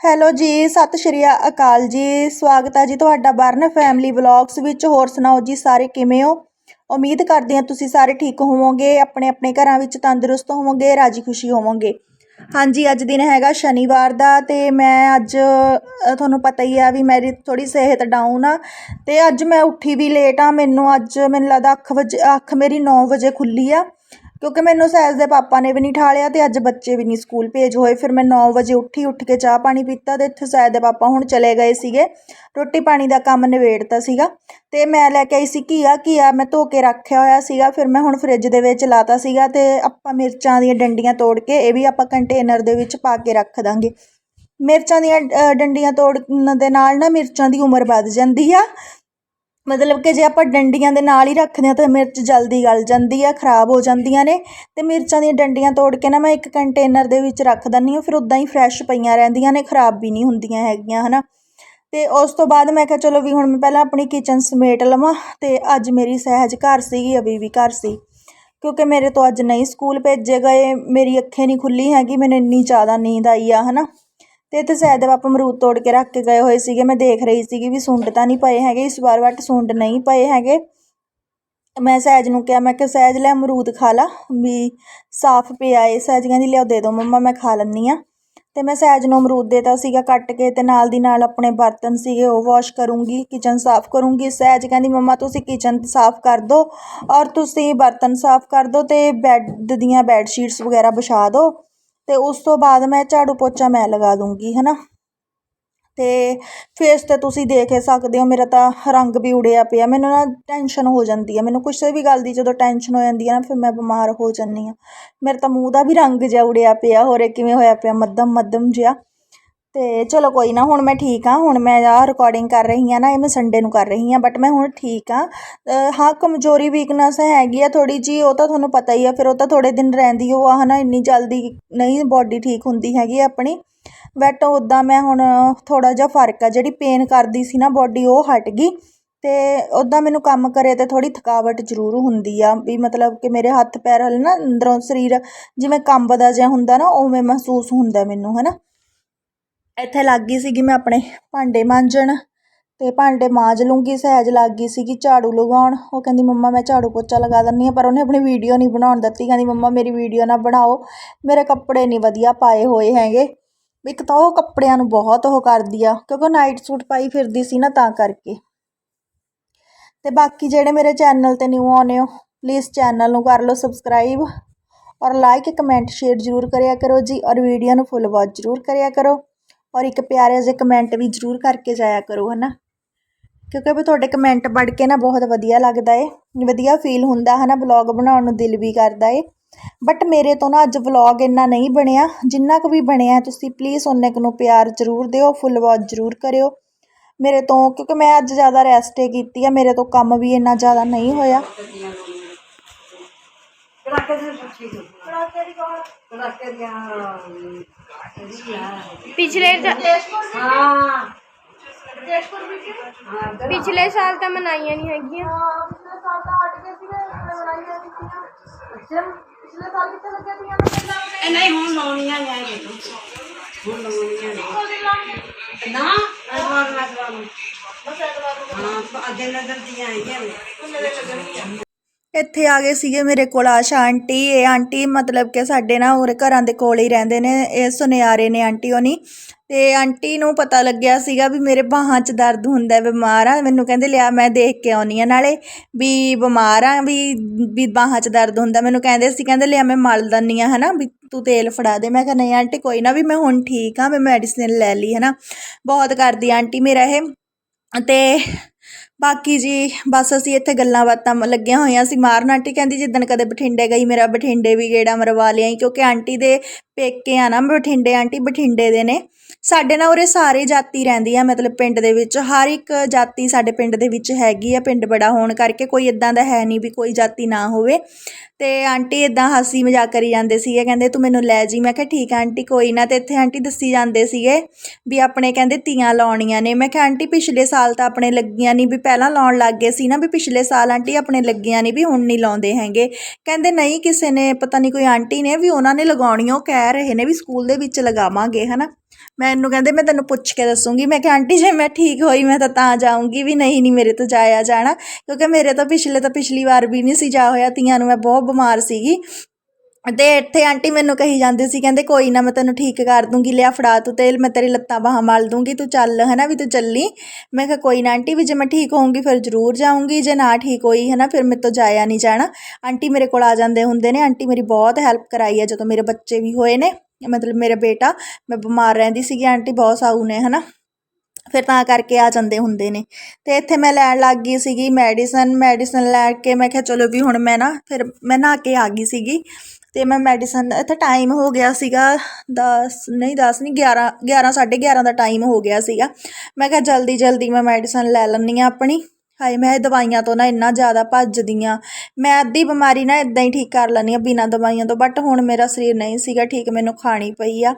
Hello ਜੀ, ਸਤਿ ਸ਼੍ਰੀ ਅਕਾਲ ਜੀ। ਸਵਾਗਤ ਹੈ ਜੀ ਤੁਹਾਡਾ ਬਰਨ ਫੈਮਿਲੀ ਵਲੌਗਸ ਵਿੱਚ। ਹੋਰ ਸੁਣਾਓ ਜੀ ਸਾਰੇ ਕਿਵੇਂ ਹੋ? ਉਮੀਦ ਕਰਦੇ ਹਾਂ ਤੁਸੀਂ ਸਾਰੇ ਠੀਕ ਹੋਵੋਗੇ, ਆਪਣੇ ਆਪਣੇ ਘਰਾਂ ਵਿੱਚ ਤੰਦਰੁਸਤ ਹੋਵੋਗੇ, ਰਾਜੀ ਖੁਸ਼ੀ ਹੋਵੋਗੇ। ਹਾਂਜੀ, ਅੱਜ ਦਿਨ ਹੈਗਾ ਸ਼ਨੀਵਾਰ ਦਾ ਤੇ ਮੈਂ ਅੱਜ ਤੁਹਾਨੂੰ ਪਤਾ ਹੀ ਆ ਵੀ ਮੇਰੀ ਥੋੜੀ ਸਿਹਤ ਡਾਊਨ ਆ ਤੇ ਅੱਜ ਮੈਂ ਉੱਠੀ ਵੀ ਲੇਟ ਆ। ਮੈਨੂੰ ਅੱਜ, ਮੈਨੂੰ ਲੱਗਦਾ ਅੱਖ ਵਜੇ, ਅੱਖ ਮੇਰੀ 9 ਵਜੇ ਖੁੱਲੀ ਆ। ਕਿਉਂਕਿ ਮੈਨੂੰ ਸਹਿਜ ਦੇ ਪਾਪਾ ਨੇ ਵੀ ਨਹੀਂ ਠਾਲਿਆ ਤੇ ਅੱਜ ਬੱਚੇ ਵੀ ਨਹੀਂ ਸਕੂਲ ਭੇਜ ਹੋਏ। ਫਿਰ ਮੈਂ 9 ਵਜੇ ਉੱਠੀ, ਉੱਠ ਕੇ ਚਾਹ ਪਾਣੀ ਪੀਤਾ ਤੇ ਇੱਥੇ ਸਹਿਜ ਦੇ ਪਾਪਾ ਹੁਣ ਚਲੇ ਗਏ ਸੀਗੇ। ਰੋਟੀ ਪਾਣੀ ਦਾ ਕੰਮ ਨਿਬੇੜਤਾ ਸੀਗਾ ਤੇ ਮੈਂ ਲੈ ਕੇ ਆਈ ਸੀ ਘੀਆ। ਘੀਆ ਮੈਂ ਧੋ ਕੇ ਰੱਖਿਆ ਹੋਇਆ ਸੀਗਾ, ਫਿਰ ਮੈਂ ਹੁਣ ਫ੍ਰਿਜ ਦੇ ਵਿੱਚ ਲਾਤਾ ਸੀਗਾ ਤੇ ਆਪਾਂ ਮਿਰਚਾਂ ਦੀਆਂ ਡੰਡੀਆਂ ਤੋੜ ਕੇ ਇਹ ਵੀ ਆਪਾਂ ਕੰਟੇਨਰ ਦੇ ਵਿੱਚ ਪਾ ਕੇ ਰੱਖ ਦਾਂਗੇ। ਮਿਰਚਾਂ ਦੀਆਂ ਡੰਡੀਆਂ ਤੋੜਨ ਦੇ ਨਾਲ ਨਾ ਮਿਰਚਾਂ ਦੀ ਉਮਰ ਵੱਧ ਜਾਂਦੀ ਆ ਮਤਲਬ ਕਿ ਜੇ ਆਪਾਂ ਡੰਡੀਆਂ ਦੇ ਨਾਲ ਹੀ ਰੱਖਦੇ ਹਾਂ ਤਾਂ ਮਿਰਚ ਜਲਦੀ ਗਲ ਜਾਂਦੀ ਆ, ਖਰਾਬ ਹੋ ਜਾਂਦੀਆਂ ਨੇ ਤੇ ਮਿਰਚਾਂ ਦੀਆਂ ਡੰਡੀਆਂ ਤੋੜ ਕੇ ਨਾ ਮੈਂ ਇੱਕ ਕੰਟੇਨਰ ਦੇ ਵਿੱਚ ਰੱਖ ਦਿੰਦੀ ਹਾਂ, ਫਿਰ ਉਦਾਂ ਹੀ ਫਰੈਸ਼ ਪਈਆਂ ਰਹਿੰਦੀਆਂ ਨੇ, ਖਰਾਬ ਵੀ ਨਹੀਂ ਹੁੰਦੀਆਂ ਹੈਗੀਆਂ, ਹਨਾ। ਤੇ ਉਸ ਤੋਂ ਬਾਅਦ ਮੈਂ ਕਿਹਾ ਚਲੋ ਵੀ ਹੁਣ ਮੈਂ ਪਹਿਲਾਂ ਆਪਣੀ ਕਿਚਨ ਸਮੇਟ ਲਵਾਂ ਤੇ ਅੱਜ ਮੇਰੀ ਸਹਿਜ ਘਰ ਸੀਗੀ, ਅਭੀ ਵੀ ਘਰ ਸੀ। ਕਿਉਂਕਿ ਮੇਰੇ ਤੋਂ ਅੱਜ ਨਹੀਂ ਸਕੂਲ ਭੇਜੇ ਗਏ, ਮੇਰੀ ਅੱਖੇ ਨਹੀਂ ਖੁੱਲੀ ਹੈਗੀ, ਮੈਨੂੰ ਇੰਨੀ ਜ਼ਿਆਦਾ ਨੀਂਦ ਆਈ ਆ, ਹਨਾ। ਤੇ ਇੱਥੇ ਸੈਦ ਦੇ ਅਮਰੂਦ ਤੋੜ ਕੇ ਰੱਖ ਕੇ ਗਏ ਹੋਏ ਸੀਗੇ। ਮੈਂ ਦੇਖ ਰਹੀ ਸੀਗੀ ਵੀ ਸੁੰਡ ਤਾਂ ਨਹੀਂ ਪਏ ਹੈਗੇ, ਇਸ ਵਾਰ ਵੱਟ ਸੁੰਡ ਨਹੀਂ ਪਏ ਹੈਗੇ। ਮੈਂ ਸਹਿਜ ਨੂੰ ਕਿਹਾ, ਮੈਂ ਕਿਹਾ, ਸਹਿਜ ਲੈ ਅਮਰੂਦ ਖਾ ਲਾ, ਵੀ ਸਾਫ਼ ਪਿਆ ਏ। ਸਹਿਜ ਕਹਿੰਦੀ, ਲਿਆਓ ਦੇ ਦਿਓ ਮੰਮਾ, ਮੈਂ ਖਾ ਲੈਂਦੀ ਆ ਤੇ ਮੈਂ ਸਹਿਜ ਨੂੰ ਅਮਰੂਦ ਦੇਤਾ ਸੀਗਾ ਕੱਟ ਕੇ ਤੇ ਨਾਲ ਦੀ ਨਾਲ ਆਪਣੇ ਬਰਤਨ ਸੀਗੇ ਉਹ ਵਾਸ਼ ਕਰੂੰਗੀ ਕਿਚਨ ਸਾਫ਼ ਕਰੂੰਗੀ। ਸਹਿਜ ਕਹਿੰਦੀ, ਮੰਮਾ, ਤੁਸੀਂ ਕਿਚਨ ਸਾਫ਼ ਕਰ ਦਿਓ ਔਰ ਤੁਸੀਂ ਬਰਤਨ ਸਾਫ਼ ਕਰ ਦਿਓ ਤੇ ਬੈੱਡ ਦੀਆਂ ਬੈੱਡ ਸ਼ੀਟਸ ਵਗੈਰਾ ਵਿਛਾ ਦਿਓ ਤੇ ਉਸ ਤੋਂ ਬਾਅਦ ਮੈਂ ਝਾੜੂ ਪੋਚਾ ਮੈਂ ਲਗਾ ਦੂੰਗੀ ਹੈ ਨਾ ਤੇ ਫੇਸ ਤੇ ਤੁਸੀਂ ਦੇਖ ਹੀ ਸਕਦੇ ਹੋ, ਮੇਰਾ ਤਾਂ ਰੰਗ ਵੀ ਉੜਿਆ ਪਿਆ। ਮੈਨੂੰ ਨਾ ਟੈਨਸ਼ਨ ਹੋ ਜਾਂਦੀ ਹੈ ਮੈਨੂੰ ਕਿਸੇ ਵੀ ਗੱਲ ਦੀ ਜਦੋਂ ਟੈਨਸ਼ਨ ਹੋ ਜਾਂਦੀ ਹੈ ਨਾ, ਫਿਰ ਮੈਂ ਬਿਮਾਰ ਹੋ ਜਾਂਦੀ ਹਾਂ ਮੇਰੇ ਤਾਂ ਮੂੰਹ ਦਾ ਵੀ ਰੰਗ ਜਿਹਾ ਉੜਿਆ ਪਿਆ, ਹੋਰ ਕਿਵੇਂ ਹੋਇਆ ਪਿਆ? ਮੱਧਮ ਮੱਧਮ ਜਿਹਾ। ਤੇ ਚਲੋ ਕੋਈ ਨਾ, ਹੁਣ ਮੈਂ ਠੀਕ ਹਾਂ। ਹੁਣ ਮੈਂ ਆ ਰਿਕਾਰਡਿੰਗ ਕਰ ਰਹੀ ਹਾਂ ਨਾ, ਇਹ ਮੈਂ ਸੰਡੇ ਨੂੰ ਕਰ ਰਹੀ ਹਾਂ ਬਟ ਮੈਂ ਹੁਣ ਠੀਕ ਹਾਂ। ਹਾਂ, ਕਮਜ਼ੋਰੀ ਵੀਕਨੈਸ ਹੈਗੀ ਆ ਥੋੜੀ ਜੀ ਉਹ ਤਾਂ ਤੁਹਾਨੂੰ ਪਤਾ ਹੀ ਆ, ਫਿਰ ਉਹ ਤਾਂ ਥੋੜੇ ਦਿਨ ਰਹਿੰਦੀ, ਉਹ ਆ ਹਨਾ, ਇੰਨੀ ਜਲਦੀ ਨਹੀਂ ਬਾਡੀ ਠੀਕ ਹੁੰਦੀ ਹੈਗੀ ਆਪਣੀ। ਬਟ ਉੱਦਾਂ ਮੈਂ ਹੁਣ ਥੋੜਾ ਜਿਹਾ ਫ਼ਰਕ ਆ, ਜਿਹੜੀ ਪੇਨ ਕਰਦੀ ਸੀ ਨਾ ਬਾਡੀ ਉਹ ਹਟ ਗਈ। ਤੇ ਉੱਦਾਂ ਮੈਨੂੰ ਕੰਮ ਕਰੇ ਤੇ ਥੋੜੀ ਥਕਾਵਟ ਜ਼ਰੂਰ ਹੁੰਦੀ ਆ, ਵੀ ਮਤਲਬ ਕਿ ਮੇਰੇ ਹੱਥ ਪੈਰ ਹਲੇ ਨਾ ਅੰਦਰੋਂ ਸਰੀਰ ਜਿਵੇਂ ਕੰਬਦਾ ਜਿਹਾ ਹੁੰਦਾ ਨਾ, ਉਵੇਂ ਮਹਿਸੂਸ ਹੁੰਦਾ ਮੈਨੂੰ, ਹਨਾ। ਇੱਥੇ ਲੱਗ ਗਈ ਸੀਗੀ ਮੈਂ ਆਪਣੇ ਭਾਂਡੇ ਮਾਂਜਣ ਅਤੇ ਭਾਂਡੇ ਮਾਂਜ ਲੂੰਗੀ, ਸਹਿਜ ਲੱਗ ਗਈ ਸੀਗੀ ਝਾੜੂ ਲਗਾਉਣ। ਉਹ ਕਹਿੰਦੀ, ਮੰਮਾ, ਮੈਂ ਝਾੜੂ ਪੋਚਾ ਲਗਾ ਦਿੰਦੀ ਹਾਂ, ਪਰ ਉਹਨੇ ਆਪਣੀ ਵੀਡੀਓ ਨਹੀਂ ਬਣਾਉਣ ਦਿੱਤੀ। ਕਹਿੰਦੀ, ਮੰਮਾ, ਮੇਰੀ ਵੀਡੀਓ ਨਾ ਬਣਾਓ। ਮੇਰੇ ਕੱਪੜੇ ਨਹੀਂ ਵਧੀਆ ਪਾਏ ਹੋਏ ਹੈਗੇ। ਇੱਕ ਤਾਂ ਉਹ ਕੱਪੜਿਆਂ ਨੂੰ ਬਹੁਤ ਉਹ ਕਰਦੀ ਆ, ਕਿਉਂਕਿ ਉਹ ਨਾਈਟ ਸੂਟ ਪਾਈ ਫਿਰਦੀ ਸੀ ਨਾ ਤਾਂ ਕਰਕੇ। ਤੇ ਬਾਕੀ ਜਿਹੜੇ ਮੇਰੇ ਚੈਨਲ ਤੇ ਨਿਊ ਆਉਨੇ ਹੋ ਪਲੀਜ਼ ਚੈਨਲ ਨੂੰ ਕਰ ਲਓ ਸਬਸਕ੍ਰਾਈਬ ਔਰ ਲਾਈਕ ਕਮੈਂਟ ਸ਼ੇਅਰ ਜ਼ਰੂਰ ਕਰਿਆ ਕਰੋ ਜੀ ਔਰ ਵੀਡੀਓ ਨੂੰ ਫੁੱਲ ਵਾਚ ਜ਼ਰੂਰ ਕਰਿਆ ਕਰੋ। ਔਰ ਇੱਕ ਪਿਆਰੇ ਜਿਹੇ ਕਮੈਂਟ ਵੀ ਜ਼ਰੂਰ ਕਰਕੇ ਜਾਇਆ ਕਰੋ ਹੈ ਨਾ ਕਿਉਂਕਿ ਵੀ ਤੁਹਾਡੇ ਕਮੈਂਟ ਪੜ੍ਹ ਕੇ ਨਾ ਬਹੁਤ ਵਧੀਆ ਲੱਗਦਾ ਏ, ਵਧੀਆ ਫੀਲ ਹੁੰਦਾ ਹੈ ਨਾ ਵਲੌਗ ਬਣਾਉਣ ਨੂੰ ਦਿਲ ਵੀ ਕਰਦਾ ਏ। ਬਟ ਮੇਰੇ ਤੋਂ ਨਾ ਅੱਜ ਵਲੌਗ ਇੰਨਾ ਨਹੀਂ ਬਣਿਆ, ਜਿੰਨਾ ਕੁ ਵੀ ਬਣਿਆ ਤੁਸੀਂ ਪਲੀਜ਼ ਉਹਨੇ ਕੁ ਨੂੰ ਪਿਆਰ ਜ਼ਰੂਰ ਦਿਓ ਫੁੱਲ ਵਾਚ ਜ਼ਰੂਰ ਕਰਿਓ। ਮੇਰੇ ਤੋਂ, ਕਿਉਂਕਿ ਮੈਂ ਅੱਜ ਜ਼ਿਆਦਾ ਰੈਸਟ ਏ ਕੀਤੀ ਆ, ਮੇਰੇ ਤੋਂ ਕੰਮ ਵੀ ਇੰਨਾ ਜ਼ਿਆਦਾ ਨਹੀਂ ਹੋਇਆ। ਕੜਾਕੇ ਦੀ ਪੁੱਛੀ ਤੂੰ ਕੜਾਕੇ ਦੀਆਂ ਪਿਛਲੇ ਸ- ਹਾਂ ਪਿਛਲੇ ਸਾਲ ਤਾਂ ਮਨਾਈਆਂ ਨਹੀਂ ਹੈਗੀਆਂ ਇਹ ਨਹੀਂ ਹੁਣ ਲਾਉਣੀਆਂ ਨੇ ਇਹ ਇੱਥੇ ਆ ਗਏ ਸੀਗੇ ਮੇਰੇ ਕੋਲ ਆਸ਼ਾ ਆਂਟੀ ਇਹ ਆਂਟੀ ਮਤਲਬ ਕਿ ਸਾਡੇ ਨਾ ਉਰੇ ਘਰਾਂ ਦੇ ਕੋਲ ਹੀ ਰਹਿੰਦੇ ਨੇ ਇਹ ਸੁਨਿਆਰੇ ਨੇ ਆਂਟੀ ਹੋਣੀ। ਤੇ ਆਂਟੀ ਨੂੰ ਪਤਾ ਲੱਗਿਆ ਸੀਗਾ ਵੀ ਮੇਰੇ ਬਾਹਾਂ 'ਚ ਦਰਦ ਹੁੰਦਾ ਹੈ, ਬਿਮਾਰ ਆ। ਮੈਨੂੰ ਕਹਿੰਦੇ ਲਿਆ ਮੈਂ ਦੇਖ ਕੇ ਆਉਣੀ ਆ ਨਾਲੇ ਵੀ ਬਿਮਾਰ ਆ ਵੀ ਵੀ ਬਾਹਾਂ 'ਚ ਦਰਦ ਹੁੰਦਾ ਮੈਨੂੰ ਕਹਿੰਦੇ ਸੀ ਕਹਿੰਦੇ ਲਿਆ ਮੈਂ ਮਲ ਦਿੰਦੀ ਆ ਹਨਾ ਵੀ ਤੂੰ ਤੇਲ ਫੜਾ ਦੇ। ਮੈਂ ਕਿਹਾ ਨਹੀਂ ਆਂਟੀ ਕੋਈ ਨਾ ਵੀ ਮੈਂ ਹੁਣ ਠੀਕ ਆ ਮੈਂ ਮੈਡੀਸਿਨ ਲੈ ਲਈ ਹਨਾ। ਬਹੁਤ ਕਰਦੀ ਆਂਟੀ ਮੇਰਾ ਇਹ। ਤੇ ਬਾਕੀ ਜੀ, ਬਸ ਅਸੀਂ ਇੱਥੇ ਗੱਲਾਂ ਬਾਤਾਂ ਲੱਗੀਆਂ ਹੋਈਆਂ ਸੀ। ਮਾਰਨ ਆਂਟੀ ਕਹਿੰਦੀ ਜਿੱਦਣ ਕਦੇ ਬਠਿੰਡੇ ਗਈ, ਮੇਰਾ ਬਠਿੰਡੇ ਵੀ ਗੇੜਾ ਮਰਵਾ ਲਿਆਈ, ਕਿਉਂਕਿ ਆਂਟੀ ਦੇ ਪੇਕੇ ਆ ਨਾ ਬਠਿੰਡੇ ਆਂਟੀ ਬਠਿੰਡੇ ਦੇ ਨੇ। ਸਾਡੇ ਨਾਲ ਉਰੇ ਸਾਰੇ ਜਾਤੀ ਰਹਿੰਦੀ ਆ, ਮਤਲਬ ਪਿੰਡ ਦੇ ਵਿੱਚ। ਹਰ ਇੱਕ ਜਾਤੀ ਸਾਡੇ ਪਿੰਡ ਦੇ ਵਿੱਚ ਹੈਗੀ ਆ, ਪਿੰਡ ਬੜਾ ਹੋਣ ਕਰਕੇ ਕੋਈ ਇਦਾਂ ਦਾ ਹੈ ਨਹੀਂ ਵੀ ਕੋਈ ਜਾਤੀ ਨਾ ਹੋਵੇ। ਤੇ ਆਂਟੀ ਇਦਾਂ ਹਾਸੀ ਮਜ਼ਾਕ ਕਰੀ ਜਾਂਦੇ ਸੀਗੇ, ਕਹਿੰਦੇ, ਤੂੰ ਮੈਨੂੰ ਲੈ ਜੀ। ਮੈਂ ਕਿਹਾ, ਠੀਕ ਆ ਆਂਟੀ, ਕੋਈ ਨਾ। ਤੇ ਇੱਥੇ ਆਂਟੀ ਦੱਸੀ ਜਾਂਦੇ ਸੀਗੇ ਵੀ ਆਪਣੇ ਕਹਿੰਦੇ ਤੀਆਂ ਲਾਉਣੀਆਂ ਨੇ। ਮੈਂ ਕਿਹਾ, ਆਂਟੀ, ਪਿਛਲੇ ਸਾਲ ਤਾਂ ਆਪਣੇ ਲੱਗੀਆਂ ਨਹੀਂ ਵੀ ਪਹਿਲਾਂ ਲਾਉਣ ਲੱਗ ਗਏ ਸੀ ਨਾ ਵੀ ਪਿਛਲੇ ਸਾਲ ਆਂਟੀ ਆਪਣੇ ਲੱਗੀਆਂ ਨਹੀਂ ਵੀ ਹੁਣ ਨਹੀਂ ਲਾਉਂਦੇ ਹੈਗੇ। ਕਹਿੰਦੇ, ਨਹੀਂ, ਕਿਸੇ ਨੇ, ਪਤਾ ਨਹੀਂ ਕੋਈ ਆਂਟੀ ਨੇ ਵੀ ਉਹਨਾਂ ਨੇ ਲਗਾਉਣੀਆਂ, ਉਹ ਕਹਿ ਰਹੇ ਨੇ ਵੀ ਸਕੂਲ ਦੇ ਵਿੱਚ ਲਗਾਵਾਂਗੇ, ਹਨਾ? ਮੈਨੂੰ ਕਹਿੰਦੇ, ਮੈਂ ਤੈਨੂੰ ਪੁੱਛ ਕੇ ਦੱਸੂਗੀ। ਮੈਂ ਕਿਹਾ, ਆਂਟੀ, ਜੇ ਮੈਂ ਠੀਕ ਹੋਈ, ਮੈਂ ਤਾਂ ਤਾਂ ਜਾਊਂਗੀ ਵੀ ਨਹੀਂ ਨਹੀਂ ਮੇਰੇ ਤੋਂ ਜਾਇਆ ਜਾਣਾ। ਕਿਉਂਕਿ ਮੇਰੇ ਤੋਂ ਪਿਛਲੇ ਤਾਂ ਪਿਛਲੀ ਵਾਰ ਵੀ ਨਹੀਂ ਸੀ ਜਾ ਹੋਇਆ। ਤੀਆਂ ਨੂੰ ਮੈਂ ਬਹੁਤ ਬਿਮਾਰ ਸੀਗੀ। ਅਤੇ ਇੱਥੇ ਆਂਟੀ ਮੈਨੂੰ ਕਹੀ ਜਾਂਦੀ ਸੀ, ਕਹਿੰਦੇ ਕੋਈ ਨਾ ਮੈਂ ਤੈਨੂੰ ਠੀਕ ਕਰ ਦੂੰਗੀ, ਲਿਆ ਫੜਾ ਤੂੰ ਤੇਲ, ਮੈਂ ਤੇਰੀ ਲੱਤਾਂ ਬਾਹਾਂ ਮਲ ਦੂੰਗੀ, ਤੂੰ ਚੱਲ ਹੈ ਨਾ ਵੀ ਤੂੰ ਚੱਲੀ। ਮੈਂ ਕਿਹਾ ਕੋਈ ਨਾ ਆਂਟੀ ਵੀ ਜੇ ਮੈਂ ਠੀਕ ਹੋਊਂਗੀ ਫਿਰ ਜ਼ਰੂਰ ਜਾਊਂਗੀ, ਜੇ ਨਾ ਠੀਕ ਹੋਈ ਹੈ ਨਾ ਫਿਰ ਮੇਰੇ ਤੋਂ ਜਾਇਆ ਨਹੀਂ ਜਾਣਾ। ਆਂਟੀ ਮੇਰੇ ਕੋਲ ਆ ਜਾਂਦੇ ਹੁੰਦੇ ਨੇ, ਆਂਟੀ ਮੇਰੀ ਬਹੁਤ ਹੈਲਪ ਕਰਾਈ ਹੈ ਜਦੋਂ ਮੇਰੇ ਬੱਚੇ ਵੀ ਹੋਏ ਨੇ, ਮਤਲਬ ਮੇਰਾ ਬੇਟਾ, ਮੈਂ ਬਿਮਾਰ ਰਹਿੰਦੀ ਸੀਗੀ, ਆਂਟੀ ਬਹੁਤ ਸਾਊ ਨੇ ਹੈ ਨਾ ਫਿਰ ਤਾਂ ਕਰਕੇ ਆ ਜਾਂਦੇ ਹੁੰਦੇ ਨੇ। ਤੇ ਇੱਥੇ ਮੈਂ ਲੈਣ ਲੱਗ ਗਈ ਸੀਗੀ ਮੈਡੀਸਨ ਮੈਡੀਸਨ ਲੈ ਕੇ ਮੈਂ ਕਿਹਾ ਚਲੋ ਵੀ ਹੁਣ ਮੈਂ ਨਾ, ਫਿਰ ਮੈਂ ਨਹਾ ਕੇ ਆ ਗਈ ਸੀਗੀ। ਅਤੇ ਮੈਂ ਮੈਡੀਸਨ ਇੱਥੇ ਟਾਈਮ ਹੋ ਗਿਆ ਸੀਗਾ ਦਸ, ਨਹੀਂ ਦਸ ਨਹੀਂ 11 11 11:30 ਦਾ ਟਾਈਮ ਹੋ ਗਿਆ ਸੀਗਾ। ਮੈਂ ਕਿਹਾ ਜਲਦੀ ਜਲਦੀ ਮੈਂ ਮੈਡੀਸਨ ਲੈ ਲੈਂਦੀ ਹਾਂ ਆਪਣੀ। ਹਾਏ, ਮੈਂ ਇਹ ਦਵਾਈਆਂ ਤੋਂ ਨਾ ਇੰਨਾ ਜ਼ਿਆਦਾ ਭੱਜਦੀ ਹਾਂ। ਮੈਂ ਅੱਧੀ ਬਿਮਾਰੀ ਨਾ ਇਦਾਂ ਹੀ ਠੀਕ ਕਰ ਲੈਂਦੀ ਹਾਂ ਬਿਨਾਂ ਦਵਾਈਆਂ ਤੋਂ ਬਟ ਹੁਣ ਮੇਰਾ ਸਰੀਰ ਨਹੀਂ ਸੀਗਾ ਠੀਕ, ਮੈਨੂੰ ਖਾਣੀ ਪਈ ਆ।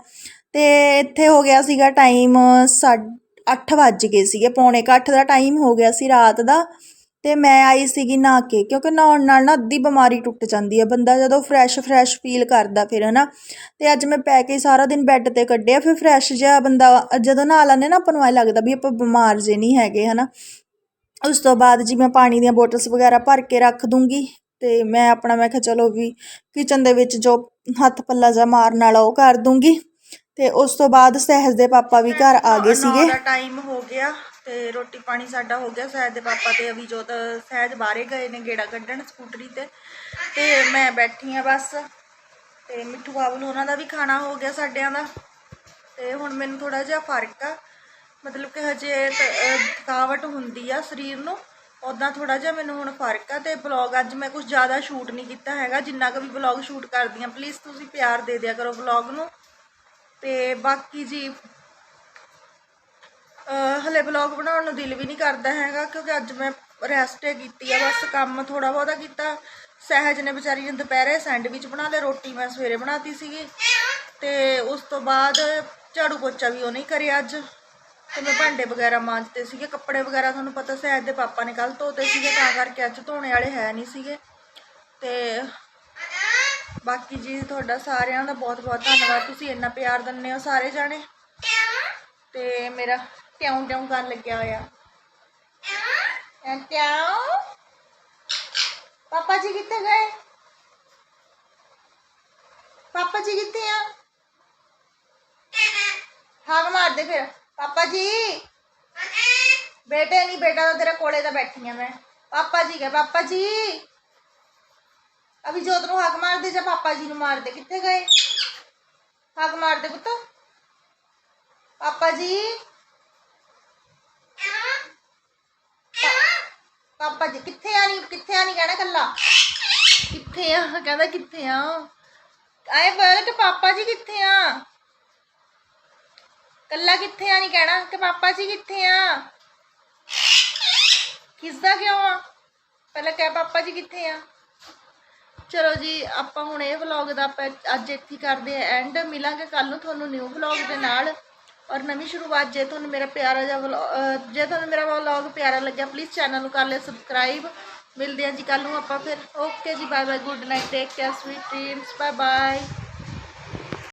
ਤੇ ਇੱਥੇ ਹੋ ਗਿਆ ਸੀਗਾ ਟਾਈਮ ਸਾਢੇ ਅੱਠ ਵੱਜ ਗਏ ਸੀਗੇ, ਪੌਣੇ ਕੁ ਅੱਠ ਦਾ ਟਾਈਮ ਹੋ ਗਿਆ ਸੀ ਰਾਤ ਦਾ। ਤੇ ਮੈਂ ਆਈ ਸੀਗੀ ਨਹਾ ਕੇ ਕਿਉਂਕਿ ਨਹਾਉਣ ਨਾਲ ਨਾ ਅੱਧੀ ਬਿਮਾਰੀ ਟੁੱਟ ਜਾਂਦੀ ਹੈ ਬੰਦਾ ਜਦੋਂ ਫਰੈਸ਼ ਫਰੈਸ਼ ਫੀਲ ਕਰਦਾ ਫਿਰ ਹਨਾ? ਤੇ ਅੱਜ ਮੈਂ ਪੈ ਕੇ ਸਾਰਾ ਦਿਨ ਬੈੱਡ ਤੇ ਕੱਢਿਆ ਫਿਰ ਫਰੈਸ਼ ਜਿਹਾ ਬੰਦਾ ਜਦੋਂ ਨਹਾ ਲੈਂਦੇ ਨਾ ਆਪਾਂ ਨੂੰ ਐਂ ਲੱਗਦਾ ਵੀ ਆਪਾਂ ਬਿਮਾਰ ਜੇ ਨਹੀਂ ਹੈਗੇ ਹਨਾ? ਉਸ ਤੋਂ ਬਾਅਦ ਜੀ ਮੈਂ ਪਾਣੀ ਦੀਆਂ ਬੋਟਲਸ ਵਗੈਰਾ ਭਰ ਕੇ ਰੱਖ ਦੂੰਗੀ ਤੇ ਮੈਂ ਆਪਣਾ ਮੈਂ ਕਿਹਾ ਚਲੋ ਵੀ ਕਿਚਨ ਦੇ ਵਿੱਚ ਜੋ ਹੱਥ ਪੱਲਾ ਜਾ ਮਾਰਨ ਵਾਲਾ ਉਹ ਕਰ ਦੂੰਗੀ। ਤੇ ਉਸ ਤੋਂ ਬਾਅਦ ਸਹਿਜ ਦੇ ਪਾਪਾ ਵੀ ਘਰ ਆ ਗਏ ਸੀਗੇ। ਟਾਈਮ ਹੋ ਗਿਆ। ਤੇ ਰੋਟੀ ਪਾਣੀ ਸਾਡਾ ਹੋ ਗਿਆ। ਸਹਿਜ ਦੇ ਪਾਪਾ ਤੇ ਅਭਿਜੋਤ ਸਹਿਜ ਬਾਹਰੇ ਗਏ ਨੇ ਗੇੜਾ ਕੱਢਣ ਸਕੂਟਰੀ ਤੇ। ਤੇ ਮੈਂ ਬੈਠੀ ਆ ਬਸ। ਤੇ ਮਿੱਠੂ ਬਾਬੂ ਉਹਨਾਂ ਦਾ ਵੀ ਖਾਣਾ ਹੋ ਗਿਆ ਸਾਡਿਆਂ ਦਾ। ਤੇ ਹੁਣ ਮੈਨੂੰ ਥੋੜਾ ਜਿਹਾ ਫ਼ਰਕ ਆ। ਮਤਲਬ ਕਿ ਹਜੇ ਥਕਾਵਟ ਹੁੰਦੀ ਆ ਸਰੀਰ ਨੂੰ। ਉਦਾਂ ਥੋੜਾ ਜਿਹਾ ਮੈਨੂੰ ਹੁਣ ਫ਼ਰਕ ਆ ਤੇ ਬਲੌਗ ਅੱਜ ਮੈਂ ਕੁਝ ਜ਼ਿਆਦਾ ਸ਼ੂਟ ਨਹੀਂ ਕੀਤਾ ਹੈਗਾ। ਜਿੰਨਾ ਕੁ ਵੀ ਬਲੌਗ ਸ਼ੂਟ ਕਰਦੀ ਆ ਪਲੀਜ਼ ਤੁਸੀਂ ਪਿਆਰ ਦੇ ਦਿਆ ਕਰੋ ਬਲੌਗ ਨੂੰ। ਤੇ ਬਾਕੀ ਜੀ ਹਲੇ ਬਲੌਗ ਬਣਾਉਣ ਨੂੰ ਦਿਲ ਵੀ ਨਹੀਂ ਕਰਦਾ ਹੈਗਾ, ਕਿਉਂਕਿ ਅੱਜ ਮੈਂ ਰੈਸਟ ਕੀਤੀ ਆ, ਬਸ ਕੰਮ ਥੋੜਾ ਬਹੁਤਾ ਕੀਤਾ। ਸਹਿਜ ਨੇ ਵਿਚਾਰੀ ਨੇ ਦੁਪਹਿਰੇ ਸੈਂਡਵਿਚ ਬਣਾ ਲਏ ਰੋਟੀ ਮੈਂ ਸਵੇਰੇ ਬਣਾਤੀ ਸੀਗੀ। ਤੇ ਉਸ ਤੋਂ ਬਾਅਦ ਝਾੜੂ ਪੋਚਾ ਵੀ ਉਹਨੇ ਹੀ ਕਰਿਆ ਅੱਜ। ਤੇ ਮੈਂ ਭਾਂਡੇ ਵਗੈਰਾ ਮਾਂਜਦੇ ਸੀਗੇ, ਕੱਪੜੇ ਵਗੈਰਾ ਤੁਹਾਨੂੰ ਪਤਾ ਸਹਿਜ ਦੇ ਪਾਪਾ ਨੇ ਕੱਲ ਧੋਤੇ ਸੀਗੇ, ਤਾਂ ਕਰਕੇ ਅੱਜ ਧੋਣੇ ਵਾਲੇ ਹੈ ਨਹੀਂ ਸੀਗੇ। ਤੇ ਬਾਕੀ ਜੀ, ਤੁਹਾਡਾ ਸਾਰਿਆਂ ਦਾ ਬਹੁਤ ਬਹੁਤ ਧੰਨਵਾਦ, ਤੁਸੀਂ ਇੰਨਾ ਪਿਆਰ ਦਿੰਦੇ ਹੋ ਸਾਰੇ ਜਾਣੇ। ਤੇ ਮੇਰਾ ਟਿਉਂ ਟਿਉਂ ਕਰਨ ਲੱਗਿਆ ਹੋਇਆ। ਐਂ? ਟਿਉਂ ਪਾਪਾ ਜੀ ਕਿੱਥੇ ਗਏ? ਪਾਪਾ ਜੀ ਕਿੱਥੇ ਆ? ਹਾਕ ਮਾਰ ਦੇ ਫਿਰ। ਪਾਪਾ ਜੀ। ਬੇਟੇ ਨਹੀਂ ਬੇਟਾ ਤਾਂ ਤੇਰੇ ਕੋਲੇ ਤਾਂ ਬੈਠੀ ਆ ਮੈਂ। ਪਾਪਾ ਜੀ ਗਏ ਪਾਪਾ ਜੀ। ਅਭੀ ਜੋਤ ਨੂੰ ਹੱਕ ਮਾਰ ਦੇ ਜਾਂ ਪਾਪਾ ਜੀ ਨੂੰ ਮਾਰ ਦੇ? ਕਿੱਥੇ ਗਏ? ਹੱਕ ਮਾਰ ਦੇ ਪੁੱਤ। ਪਾਪਾ ਜੀ। ਪਾਪਾ ਜੀ, ਕਿੱਥੇ ਆ ਨਹੀਂ ਕਿੱਥੇ ਆ ਨਹੀਂ ਕਹਿਣਾ ਕੱਲਾ ਕਿੱਥੇ ਆ? ਕਹਿੰਦਾ ਕਿੱਥੇ ਆ? ਆਏ ਬੋਲ ਕਿ ਪਾਪਾ ਜੀ ਕਿੱਥੇ ਆ? ਕੱਲਾ ਕਿੱਥੇ ਆ ਨਹੀਂ ਕਹਿਣਾ ਕਿ ਪਾਪਾ ਜੀ ਕਿੱਥੇ ਆ? ਕਿਸਦਾ ਕਿਉਂ ਆ? ਪਹਿਲਾਂ ਕਹਿ ਪਾਪਾ ਜੀ ਕਿੱਥੇ ਆ? ਚਲੋ ਜੀ, ਆਪਾਂ ਹੁਣ ਇਹ ਵਲੌਗ ਦਾ ਆਪਾਂ ਅੱਜ ਇੱਥੇ ਕਰਦੇ ਆ ਐਂਡ ਮਿਲਾਂਗੇ ਕੱਲ ਨੂੰ ਤੁਹਾਨੂੰ ਨਿਊ ਵਲੌਗ ਦੇ ਨਾਲ। ਔਰ ਨਵੀਂ ਸ਼ੁਰੂਆਤ ਜੇ ਤੁਹਾਨੂੰ ਮੇਰਾ ਪਿਆਰਾ ਜਿਹਾ ਵਲੌਗ ਜੇ ਤੁਹਾਨੂੰ ਮੇਰਾ ਵਲੌਗ ਪਿਆਰਾ ਲੱਗਿਆ ਪਲੀਜ਼ ਚੈਨਲ ਨੂੰ ਕਰ ਲਿਓ ਸਬਸਕ੍ਰਾਈਬ ਮਿਲਦੇ ਹਾਂ ਜੀ ਕੱਲ ਨੂੰ ਆਪਾਂ ਫਿਰ। ਓਕੇ ਜੀ bye bye good night take care sweet dreams bye bye